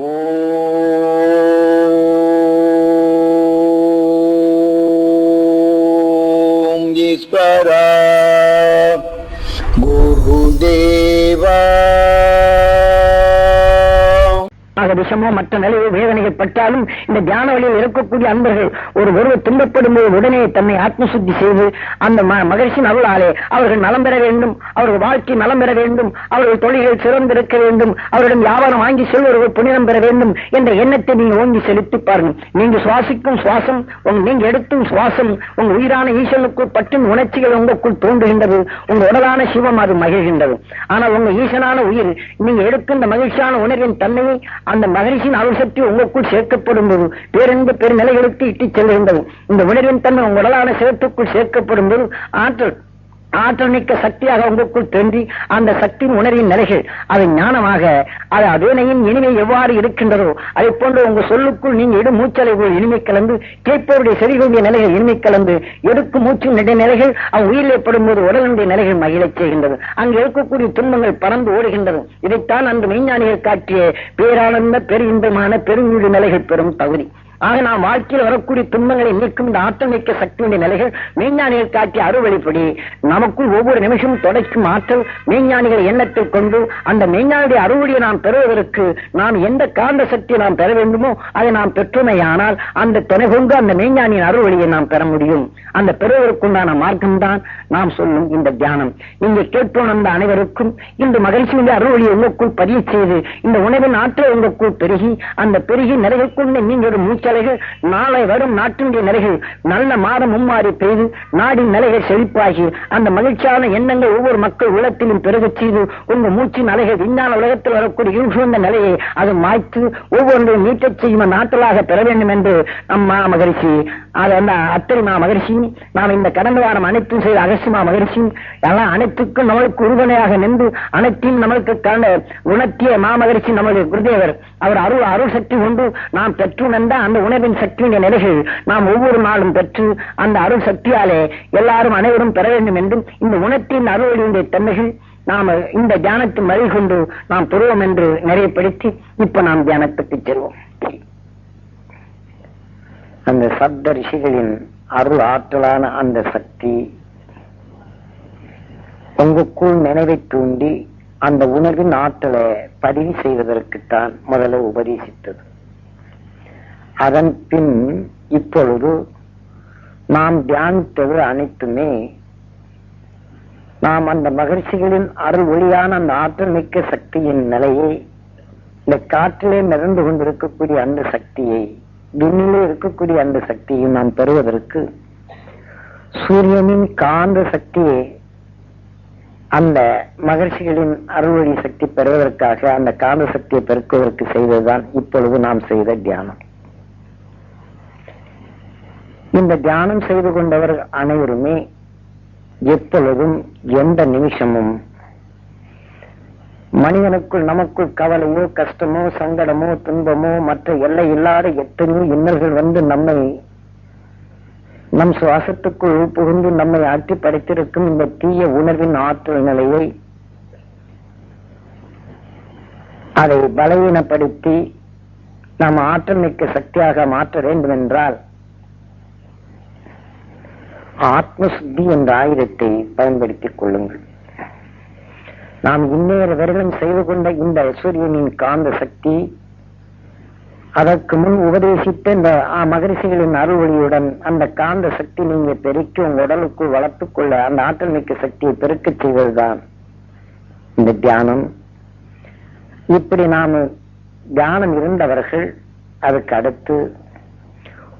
ஓம் விஷமோ மற்ற நிலையோ வேதனைகள் பட்டாலும் இந்த தியான வழியில் இருக்கக்கூடிய அன்பர்கள் ஒரு ஒருவர் துன்பப்படும் போது உடனே தன்னை ஆத்மசுத்தி செய்து அந்த ம- மகிழ்ச்சியின் அருளாலே அவர்கள் நலம் பெற வேண்டும். அவர்கள் வாழ்க்கை நலம் பெற வேண்டும் அவர்கள் தொழில்கள் சிறந்திருக்க வேண்டும் அவர்களிடம் வியாபாரம் வாங்கி செல்வர்கள் புனிதம் பெற வேண்டும் என்ற எண்ணத்தை நீங்க ஓங்கி செலுத்தி பாருங்க நீங்க சுவாசிக்கும் சுவாசம் நீங்க எடுக்கும் சுவாசம் உங்க உயிரான ஈசனுக்குள் பற்றும் உணர்ச்சிகள் உங்களுக்குள் தோன்றுகின்றது உங்க உடலான சிவம் அது மகிழ்கின்றது. ஆனால் உங்க ஈசனான உயிர் நீங்க எடுக்கின்ற மகிழ்ச்சியான உணர்வின் தன்மையை அந்த மகிழ்ச்சியின் அருள் சக்தி உங்களுக்குள் சேர்க்கப்படும் போது பேரின்ப பெருநிலைகளுக்கு இட்டுச் செல்கின்றது. இந்த உணர்வின் தன்மை உங்க உடலான சிவத்துக்குள் சேர்க்கப்படும் போது ஆற்றல் ஆற்றல் மிக்க சக்தியாக உங்களுக்குள் தோன்றி அந்த சக்தியின் உணர்வின் நிலைகள் அது ஞானமாக அது அதேனையின் இனிமை எவ்வாறு இருக்கின்றதோ அதை போன்று உங்க சொல்லுக்குள் நீங்க இடும் மூச்சலை போல் இனிமை கலந்து கேட்பவருடைய செவிகளுடைய நிலைகள் இனிமை கலந்து எடுக்கும் மூச்சின் நிலைகள் அவன் உயிரில் ஏற்படும் போது உடலுடைய நிலைகள் மகிழச் செய்கின்றது. அங்கு இருக்கக்கூடிய துன்பங்கள் பறந்து ஓடுகின்றது. இதைத்தான் அன்று மெய்ஞானிகள் காட்டிய பேரானந்த பெருஇன்பமான பெருங்கூடு நிலைகள் பெறும் தகுதி. ஆக நாம் வாழ்க்கையில் வரக்கூடிய துன்பங்களை நீக்கும் இந்த ஆற்றல் மிக்க சக்தியுடைய நிலைகள் மெய்ஞானிகள் காட்டிய அறுவழிப்படி நமக்குள் ஒவ்வொரு நிமிஷமும் தொடக்கும் ஆற்றல் மெய்ஞானிகள் எண்ணத்தை கொண்டு அந்த மெய்ஞானியுடைய அறுவழியை நாம் பெறுவதற்கு நாம் எந்த காந்த சக்தியை நாம் பெற வேண்டுமோ அதை நாம் பெற்றுமையானால் அந்த துணை கொண்டு அந்த மெய்ஞானியின் அறுவழியை நாம் பெற முடியும். அந்த பெறுவதற்குண்டான மார்க்கம்தான் நாம் சொல்லும் இந்த தியானம். நீங்க கேட்போம் அந்த அனைவருக்கும் இந்த மகிழ்ச்சியுடைய அறுவழியை உங்களுக்குள் பதிய செய்து இந்த உணவின் ஆற்றல் உங்களுக்குள் பெருகி அந்த பெருகி நிறைவு கொண்டு நீங்கள் ஒரு மூச்சலைகள் நாளை வரும் நாட்டினுடைய நிலைகள். நல்ல மாதம் மும்மாறி பெய்து நாடின் நிலைகள் செழிப்பாகி அந்த மகிழ்ச்சியான எண்ணங்கள் ஒவ்வொரு மக்கள் உலகத்திலும் பெருகச் செய்து உங்க மூச்சின் அலைகள் விஞ்ஞான உலகத்தில் வரக்கூடிய இருந்த நிலையை அது மாய்த்து ஒவ்வொன்றையும் மீட்டச் செய்யும் நாட்டலாக பெற வேண்டும் என்று அம்மா மகரிஷி அது அந்த அத்தரிமா மகரிஷி நாம் இந்த கடந்த வாரம் அனைத்தும் செய்த அகசிமா மகரிஷி எல்லாம் அனைத்துக்கும் நம்மளுக்கு உறுதுணையாக நின்று அனைத்தையும் நம்மளுக்கு கண்ட உணர்த்திய மாமகரிஷி நம்மளுடைய குருதேவர். அவர் அருள் அருள் சக்தி கொண்டு நாம் பெற்று நந்த அந்த உணர்வின் சக்தியின் நிலைகள் நாம் ஒவ்வொரு நாளும் பெற்று அந்த அருள் சக்தியாலே எல்லாரும் அனைவரும் பெற வேண்டும் என்றும் இந்த உணர்த்தின் அருளினுடைய தன்மைகள் நாம் இந்த தியானத்தின் வழி கொண்டு நாம் பெறுவோம் என்று நிறைவுபடுத்தி இப்ப நாம் தியானத்துக்கு செல்வோம். அந்த சப்த ரிஷிகளின் அருள் ஆற்றலான அந்த சக்தி உங்களுக்குள் நினைவை தூண்டி அந்த உணர்வின் ஆற்றலை பதிவு செய்வதற்குத்தான் முதல்ல உபதேசித்தது. அதன் பின் இப்பொழுது நாம் தியானித்தது அனைத்துமே நாம் அந்த மகிழ்ச்சிகளின் அருள் ஒளியான அந்த ஆற்றல் மிக்க சக்தியின் நிலையை இந்த காற்றிலே மிதந்து கொண்டிருக்கக்கூடிய அந்த சக்தியை விண்ணிலே இருக்கக்கூடிய அந்த சக்தியை நாம் பெறுவதற்கு சூரியனின் காந்த சக்தியை அந்த மகிழ்ச்சிகளின் அருள்வழி சக்தி பெறுவதற்காக அந்த காந்த சக்தியை பெருக்குவதற்கு செய்ததுதான் இப்பொழுது நாம் செய்த தியானம். இந்த தியானம் செய்து கொண்டவர்கள் அனைவருமே எப்பொழுதும் எந்த நிமிஷமும் மனிதனுக்குள் நமக்குள் கவலையோ கஷ்டமோ சங்கடமோ துன்பமோ மற்ற எல்லை இல்லாத எத்தனையோ இன்னல்கள் வந்து நம்மை நம் சுவாசத்துக்குள் புகுந்து நம்மை ஆட்டி படைத்திருக்கும் இந்த தீய உணர்வின் ஆற்றல் நிலையை அதை பலவீனப்படுத்தி நாம் ஆற்றல் மிக்க சக்தியாக மாற்ற வேண்டும் என்றால் ஆத்மசுத்தி என்ற ஆயுதத்தை பயன்படுத்திக் கொள்ளுங்கள். நாம் இன்னேறு வருடம் செய்து கொண்ட இந்த சூரியனின் காந்த சக்தி அதற்கு முன் உபதேசித்த இந்த ஆ, மகரிஷிகளின் அருள்வழியுடன் அந்த காந்த சக்தி நீங்க பெருக்கி உங்க உடலுக்குள் வளர்த்துக்கொள்ள அந்த ஆற்றல் மிக்க சக்தியை பெருக்கச் செய்வதுதான் இந்த தியானம். இப்படி நாம் தியானம் இருந்தவர்கள் அதுக்கு அடுத்து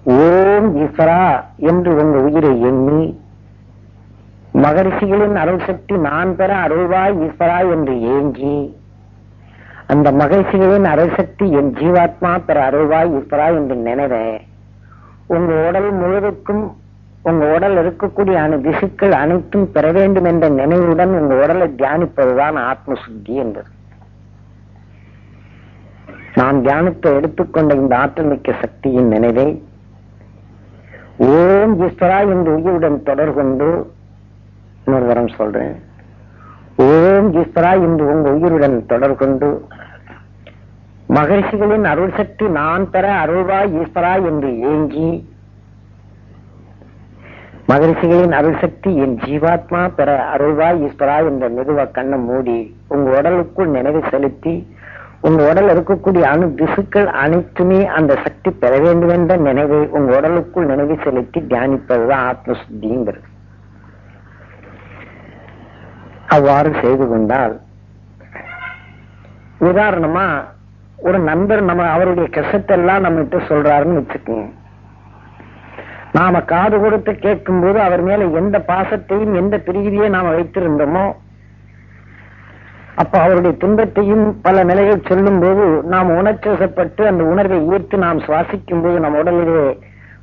ஓம் ஈஸ்வரா என்று உங்க உயிரை எண்ணி மகரிஷிகளின் அருள் சக்தி நான் பெற அருள்வாய் ஈஸ்வரா என்று ஏங்கி அந்த மகிழ்ச்சிகளின் அருள் சக்தி என் ஜீவாத்மா பெற அருள்வாய் ஈஸ்வரா என்று நினைவ. உங்க உடல் முழுவதுக்கும் உங்க உடல் இருக்கக்கூடிய அணு திசுக்கள் அனைத்தும் பெற வேண்டும் என்ற நினைவுடன் உங்க உடலை தியானிப்பதுதான் ஆத்ம சுத்தி என்பது. நான் தியானத்தை எடுத்துக்கொண்ட இந்த ஆற்றல் மிக்க சக்தியின் நினைவை ஓம் ஈஸ்வரா என்று உயிருடன் தொடர் கொண்டு இன்னொரு தரம் சொல்றேன். ஓம் ஈஸ்வரா என்று உங்க உயிருடன் தொடர் கொண்டு மகரிஷிகளின் அருள் சக்தி நான் பெற அருள்வாய் ஈஸ்வரா என்று ஏங்கி மகரிஷிகளின் அருள் சக்தி என் ஜீவாத்மா பெற அருள்வாய் ஈஸ்வரா என்ற மெதுவ கண்ணை மூடி உங்க உடலுக்குள் நினைவு செலுத்தி உங்க உடல் இருக்கக்கூடிய அணு திசுக்கள் அனைத்துமே அந்த சக்தி பெற வேண்டும் என்ற நினைவை உங்க உடலுக்குள் நினைவு செலுத்தி தியானிப்பதுதான் ஆத்மசுத்திங்கிறது. அவ்வாறு செய்து கொண்டால் உதாரணமா ஒரு நண்பர் நம்ம அவருடைய கசத்தெல்லாம் நம்ம கிட்ட சொல்றாருன்னு வச்சுக்கோங்க. நாம காது கொடுத்து கேட்கும் போது அவர் மேல எந்த பாசத்தையும் எந்த பிரிவியை நாம வைத்திருந்தோமோ அப்ப அவருடைய துன்பத்தையும் பல நிலைகள் சொல்லும் போது நாம் உணர்ச்சப்பட்டு அந்த உணர்வை ஈர்த்து நாம் சுவாசிக்கும் போது நம் உடலிலே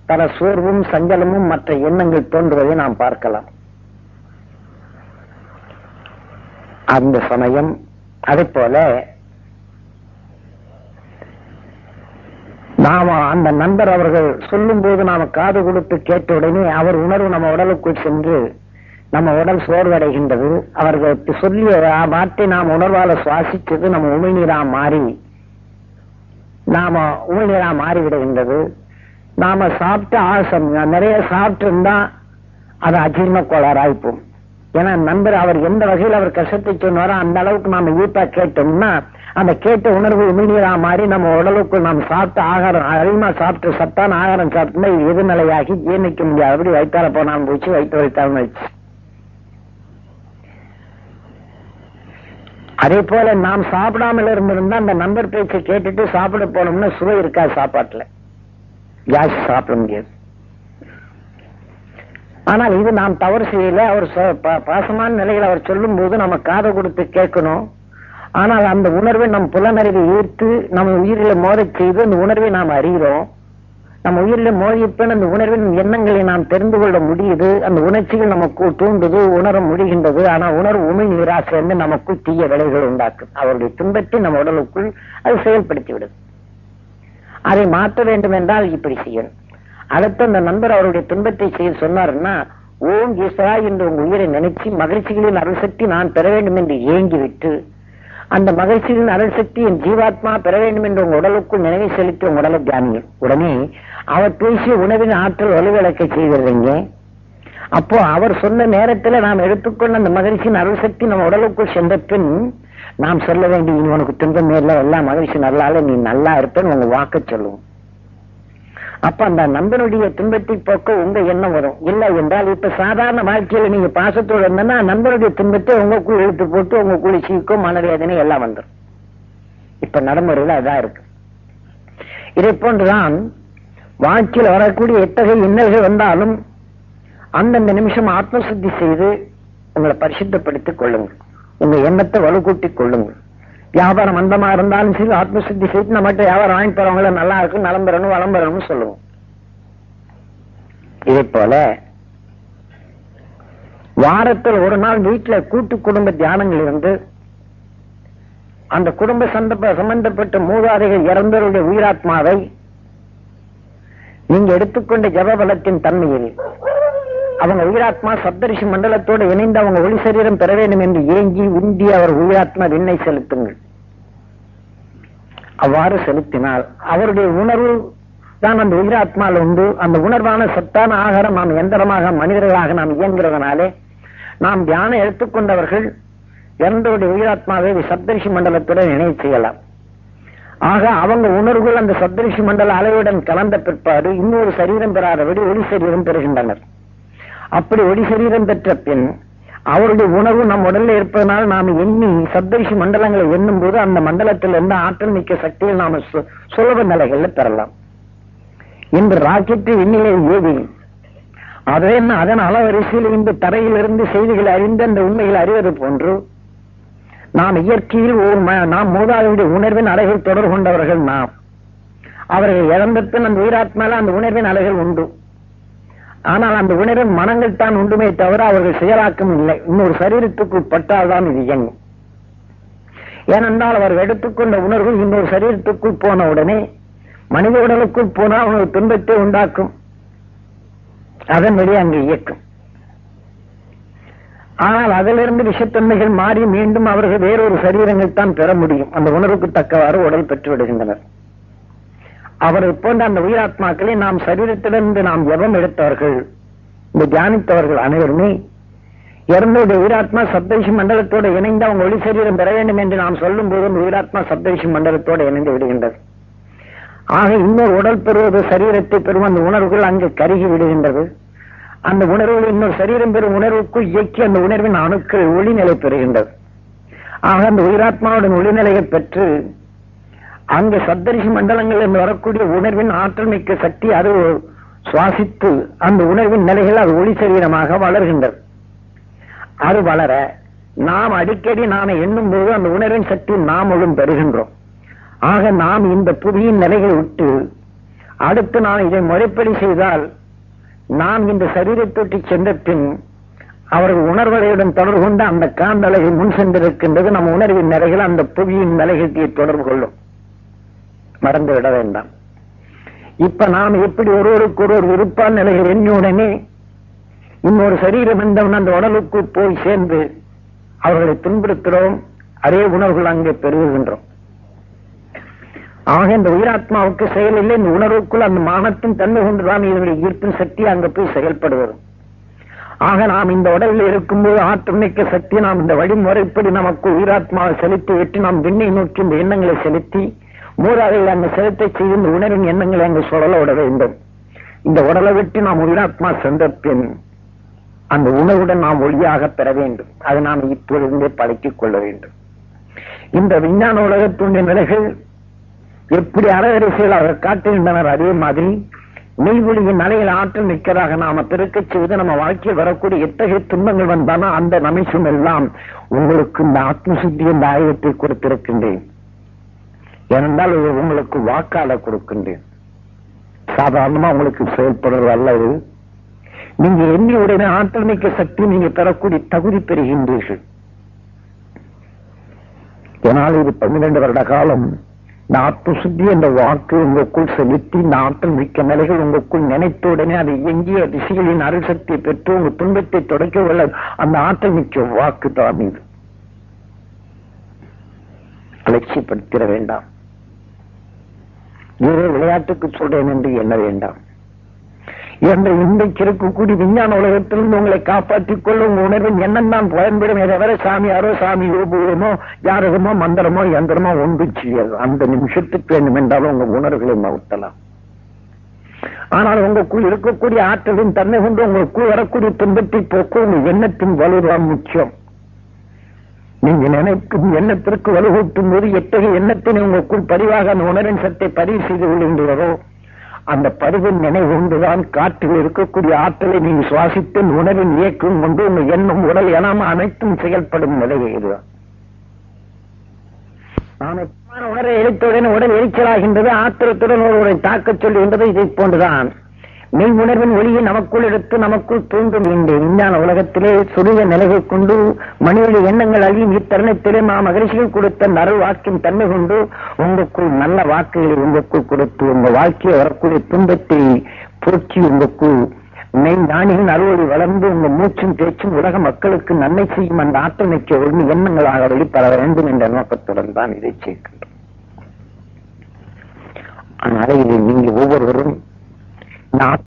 பல சோர்வும் சஞ்சலமும் மற்ற எண்ணங்கள் தோன்றுவதை நாம் பார்க்கலாம். அந்த சமயம் அதே போல நாம அந்த நண்பர் அவர்கள் சொல்லும் போது நாம காது கொடுத்து கேட்ட உடனே அவர் உணர்வு நம்ம உடலுக்குள் சென்று நம்ம உடல் சோர்வடைகின்றது. அவர்கள் சொல்லிய வார்த்தை நாம் உணர்வால சுவாசித்தது நம்ம உமிழ்நீரா மாறி நாம உமிழ்நீரா மாறி விடுகின்றது நாம சாப்பிட்ட ஆசம் நிறைய சாப்பிட்டு இருந்தா அது அஜீர்ண கோளாராய்ப்போம் ஏன்னா நண்பர் அவர் எந்த வகையில் அவர் கஷ்டத்தை சொன்னாரோ அந்த அளவுக்கு நாம ஈப்பா கேட்டோம்னா அந்த கேட்ட உணர்வு உமிழ்நீரா மாறி நம்ம உடலுக்குள் நாம் சாப்பிட்ட ஆகாரம் அதிகமா சாப்பிட்டு சத்தான ஆகாரம் சாப்பிட்டோம்னா இது எதிர்நிலையாகி ஜீர்ணிக்க முடியாதபடி வயிற்றால போனாலும் போச்சு வயிற்று வைத்தாலும் வச்சு அதே போல நாம் சாப்பிடாமல் இருந்திருந்தா அந்த நண்பர் பேச்சை கேட்டுட்டு சாப்பிட போனோம்னா சுவை இருக்காது சாப்பாட்டுல. யாசி சாப்பிட முடியாது. ஆனால் இது நாம் தவறு செய்யல. அவர் சொ- பா- பாசமான நிலையில் அவர் சொல்லும் போது நம்ம காதை கொடுத்து கேட்கணும். ஆனால் அந்த உணர்வை நம் புலனறிவை ஈர்த்து நம்ம உயிரில மோதச் செய்து அந்த உணர்வை நாம் அறிகிறோம். நம்ம உயிரில மோதியப்பன் அந்த உணர்வின் எண்ணங்களை நாம் தெரிந்து கொள்ள முடியுது. அந்த உணர்ச்சிகள் நமக்கு தூண்டுது உணர முடிகின்றது. ஆனா உணர்வு உமை நீராசை சேர்ந்து நமக்குள் தீய விளைவுகள் உண்டாக்கும் அவருடைய துன்பத்தை நம்ம உடலுக்குள் அது செயல்படுத்தி விடுது அதை மாற்ற வேண்டும் என்றால் இப்படி செய்யணும். அடுத்து அந்த நண்பர் அவருடைய துன்பத்தை செய்ய சொன்னாருன்னா ஓம் ஈஸ்வரா என்று உங்க உயிரை நினைச்சு மகிழ்ச்சிகளின் அரசக்தி நான் பெற வேண்டும் என்று ஏங்கிவிட்டு அந்த மகிழ்ச்சியின் அருள் சக்தி என் ஜீவாத்மா பெற வேண்டும் என்று உங்க உடலுக்குள் நினைவை செலுத்தி உங்க உடலை தியானியும் உடனே அவர் பேசிய உணவின் ஆற்றல் வலுவிளக்க செய்திருந்தீங்க. அப்போ அவர் சொன்ன நேரத்துல நாம் எடுத்துக்கொண்ட அந்த மகிழ்ச்சியின் அருள் சக்தி நம்ம உடலுக்குள் சென்ற பின் நாம் சொல்ல வேண்டிய இனி உனக்கு துன்பம் நேரில் எல்லா மகிழ்ச்சி நல்லால நீ நல்லா இருப்பேன்னு உங்க வாக்க சொல்லுவோம். அப்ப அந்த நண்பனுடைய துன்பத்தை போக்க உங்க எண்ணம் வரும். இல்லை என்றால் இப்ப சாதாரண வாழ்க்கையில நீங்க பாசத்தோடு இருந்தனா நண்பனுடைய துன்பத்தை உங்களுக்குள் இழுத்து போட்டு உங்களுக்குள்ள சீக்கும் மனவேதனை எல்லாம் வந்துடும் இப்ப நடைமுறையில அதான் இருக்கு. இதை போன்றுதான் வாழ்க்கையில் வரக்கூடிய எத்தகைய இன்னல்கள் வந்தாலும் அந்தந்த நிமிஷம் ஆத்மசுத்தி செய்து உங்களை பரிசுத்தப்படுத்திக் கொள்ளுங்கள். உங்க எண்ணத்தை வலுக்கூட்டிக் கொள்ளுங்கள். வியாபாரம் மந்தமா இருந்தாலும் சரி ஆத்மசுத்தி செய்து நம்மகிட்ட வியாபாரம் வாங்கி போறவங்கள நல்லா இருக்கும் நலம் பெறணும் வளம் பெறணும்னு சொல்லுவோம். இதே போல வாரத்தில் ஒரு நாள் வீட்டுல கூட்டு குடும்ப தியானங்கள் இருந்து அந்த குடும்ப சந்தப்ப சம்பந்தப்பட்ட மூதாதைகள் இறந்தவருடைய உயிராத்மாவை நீங்க எடுத்துக்கொண்ட ஜபபலத்தின் தன்மையில் அவங்க உயிராத்மா சப்தரிஷி மண்டலத்தோடு இணைந்து அவங்க ஒளி சரீரம் பெற வேண்டும் என்று ஏங்கி உந்தி அவர் உயிராத்மா விண்ணை செலுத்துங்கள். அவ்வாறு செலுத்தினால் அவருடைய உணர்வு தான் அந்த உயிராத்மாவில் உண்டு. அந்த உணர்வான சத்தான ஆகாரம் நாம் எந்திரமாக மனிதர்களாக நாம் இயங்குறதுனாலே நாம் தியானம் எடுத்துக்கொண்டவர்கள் இறந்தவருடைய உயிராத்மாவை சப்தரிஷி மண்டலத்துடன் இணை செய்யலாம். ஆக அவங்க உணர்வுகள் அந்த சப்தரிஷி மண்டல அளவுடன் கலந்த பிற்பாடு இன்னொரு சரீரம் பெறாதபடி ஒளி சரீரம் பெறுகின்றனர். அப்படி ஒளி சரீரம் பெற்ற பின் அவருடைய உணர்வு நம் உடல்ல இருப்பதனால் நாம் எண்ணி சப்தரிஷி மண்டலங்களை எண்ணும் போது அந்த மண்டலத்தில் இருந்து ஆற்றல் மிக்க சக்தியை நாம சுலப நிலைகள்ல பெறலாம். இன்று ராக்கெட்டு விண்ணிலே ஏவி அதே என்ன அதன் அளவரிசையில் இந்த தரையிலிருந்து செய்திகளை அறிந்து அந்த உண்மைகளை அறிவது போன்று நாம் இயற்கையில் ஒரு ம- நாம் மூதாதையுடைய உணர்வின் அலைகள் தொடர்பு கொண்டவர்கள் நாம். அவர்கள் இறந்த பின் அந்த உயிராத்மால அந்த உணர்வின் அலைகள் உண்டு. ஆனால் அந்த உணர்வின் மனங்கள் தான் உண்டுமே தவிர அவர்கள் செயலாக்கம் இல்லை. இன்னொரு சரீரத்துக்கு பட்டால்தான் இது இயங்கும். ஏனென்றால் அவர் எடுத்துக்கொண்ட உணர்வு இன்னொரு சரீரத்துக்குள் போன உடனே மனித உடலுக்குள் போனால் அவனுக்கு துன்பத்தை உண்டாக்கும். அதன் வழியே அங்கு இயக்கும். ஆனால் அதிலிருந்து விஷத்தன்மைகள் மாறி மீண்டும் அவர்கள் வேறொரு சரீரங்கள் தான் பெற முடியும். அந்த உணர்வுக்கு தக்கவாறு உடல் பெற்று விடுகின்றனர். அவரை போன்ற அந்த உயிராத்மாக்களை நாம் சரீரத்திலிருந்து நாம் எவம் எடுத்தவர்கள்? இந்த தியானித்தவர்கள் அனைவருமே இறந்தோடைய உயிராத்மா சப்தரிஷி மண்டலத்தோடு இணைந்து அவங்க ஒளி சரீரம் பெற வேண்டும் என்று நாம் சொல்லும் போது உயிராத்மா சப்தரிஷி மண்டலத்தோடு இணைந்து விடுகின்றது. ஆக இன்னொரு உடல் பெறுவது சரீரத்தை பெறும் அந்த உணர்வுகள் அங்கு கருகி விடுகின்றது. அந்த உணர்வுகள் இன்னொரு சரீரம் பெறும் உணர்வுக்குள் இயக்கி அந்த உணர்வின் அணுக்கள் ஒளிநிலை பெறுகின்றது. ஆக அந்த உயிராத்மாவுடன் ஒளிநிலையை பெற்று அந்த சப்தரிஷி மண்டலங்கள் என்று வரக்கூடிய உணர்வின் ஆற்றல் மிக்க சக்தி அது சுவாசித்து அந்த உணர்வின் நிலைகள் அது ஒளி சரீரமாக வளர்கின்றது. அது வளர நாம் அடிக்கடி நாம எண்ணும் போது அந்த உணர்வின் சக்தி நாமளும் பெறுகின்றோம். ஆக நாம் இந்த புவியின் நிலைகளை விட்டு அடுத்து நாம் இதை முறைப்படி செய்தால் நாம் இந்த சரீரத்தொட்டி சென்ற பின் அவர்கள் உணர்வலையுடன் தொடர்பு கொண்டு அந்த காந்தலைகள் முன் சென்றிருக்கின்றது. நம் உணர்வின் நிலைகள் அந்த புவியின் நிலைகளுக்கு தொடர்பு கொள்ளும். மறந்து விட வேண்டாம். இப்ப நாம் எப்படி ஒருவருக்கு ஒருவர் விருப்பான் எண்ணியுடனே இன்னொரு சரீரம் என்றவன் அந்த உடலுக்கு போய் சேர்ந்து அவர்களை துன்புறுத்துகிறோம். அதே உணர்வுகள் அங்கே பெருகுகின்றோம். ஆக இந்த உயிராத்மாவுக்கு செயல் இல்லை இந்த உணர்வுக்குள் அந்த மானத்தின் தன்மை கொண்டுதான் இதனுடைய ஈர்ப்பின் சக்தி அங்க போய் செயல்படுவது ஆக நாம் இந்த உடலில் இருக்கும்போது ஆற்றமிக்க சக்தி நாம் இந்த வழிமுறைப்படி நமக்கு உயிராத்மாவை செலுத்தி விட்டு நாம் விண்ணை நோக்கி இந்த எண்ணங்களை செலுத்தி மூதாதையில் அந்த சிரத்தை செய்யும் உணரின் எண்ணங்களை அங்கு சுழல விட வேண்டும். இந்த உடலை விட்டு நாம் உயிராத்மா சென்ற பின் அந்த உணவுடன் நாம் ஒளியாக பெற வேண்டும். அதை நாம் இப்பொழுதே பழக்கிக் கொள்ள வேண்டும். இந்த விஞ்ஞான உலகத்துடைய நிலைகள் எப்படி அறவரிசைகளாக காட்டுகின்றனர் அதே மாதிரி மெய்மொழியின் நிலையில் ஆற்றல் மிக்கதாக நாம பெருக்கச் செய்து நம்ம வாழ்க்கையில் வரக்கூடிய எத்தகைய துன்பங்கள் வந்தாலும் அந்த நமிஷம் எல்லாம் உங்களுக்கு இந்த ஆத்மசுத்தி என்ற ஆயுதத்தை கொடுத்திருக்கின்றேன். ஏனென்றால் இது உங்களுக்கு வாக்காள கொடுக்கின்றேன். சாதாரணமா உங்களுக்கு செயல்படுறது அல்ல இது. நீங்க எண்ணி உடனே ஆற்றல் மிக்க சக்தி நீங்க பெறக்கூடிய தகுதி பெறுகின்றீர்கள். ஏனால் இது பன்னிரண்டு வருட காலம் இந்த சுத்தி என்ற வாக்கு உங்களுக்குள் செலுத்தி இந்த ஆற்றல் மிக்க நிலைகள் உங்களுக்குள் நினைத்த உடனே அது எங்கிய திசைகளின் அருள் சக்தியை பெற்று உங்கள் துன்பத்தை தொடக்க உள்ள அந்த ஆற்றல் மிக்க வாக்கு தான் இது. அலட்சியப்படுத்திட வேண்டாம். ஏதோ விளையாட்டுக்கு சொல்றேன் என்று எண்ண வேண்டாம். என்ற இன்றைக்கு இருக்கக்கூடிய விஞ்ஞான உலகத்திலிருந்து உங்களை காப்பாற்றிக் கொள்ள உங்க உணர்வின் எண்ணம் தான் பயன்படும் தவிர சாமியாரோ சாமி யோபுவமோ யாரகமோ மந்திரமோ யந்திரமோ ஒன்று செய்யாது. அந்த நிமிஷத்துக்கு வேண்டும் என்றாலும் உங்க உணர்வுகளை நவுத்தலாம் ஆனால் உங்களுக்குள் இருக்கக்கூடிய ஆற்றலின் தன்மை கொண்டு உங்களுக்குள் வரக்கூடிய துன்பத்தை போக்க உங்க எண்ணத்தின் வலுதான் முக்கியம். நீங்க நினைக்கும் எண்ணத்திற்கு வலுகூட்டும் போது எத்தகைய எண்ணத்தினை உங்களுக்குள் பதிவாக அந்த உணரின் சத்தை பதிவு செய்து கொள்கின்றதோ அந்த பதிவின் நினைவு கொண்டுதான் காற்றில் இருக்கக்கூடிய ஆற்றலை நீங்க சுவாசித்து உணவின் இயக்கம் கொண்டு உங்கள் எண்ணம் உடல் எனாம அனைத்தும் செயல்படும் நிலை இதுதான் நான் உணரை எரித்தவுடன் உடல் எரிச்சலாகின்றது ஆத்திரத்துடன் ஒருவரை தாக்கச் சொல்லுகின்றது இதை போன்றுதான். மெய் உணர்வின் ஒளியை நமக்குள் எடுத்து நமக்குள் தூண்டும் இந்த விஞ்ஞான உலகத்திலே சுரிய நிலவை கொண்டு மனித எண்ணங்கள் அழியும் இத்தருணத்திலே மா மகிழ்ச்சிகள் கொடுத்த நரல் வாக்கின் தன்மை கொண்டு உங்களுக்குள் நல்ல வாக்குகளை உங்களுக்குள் கொடுத்து உங்க வாழ்க்கையை வரக்கூடிய துன்பத்தை போக்கி உங்களுக்குள் மெய் ஞானியின் அறுவடை வளர்ந்து உங்க மூச்சும் பேச்சும் உலக மக்களுக்கு நன்மை செய்யும் அந்த ஆற்றல் மிக்க ஒன்று எண்ணங்களாக வெளிப்பட வேண்டும் என்ற நோக்கத்துடன் தான் இதை சேர்க்கின்றோம். ஆனால் இதை நீங்க ஒவ்வொருவரும் நான்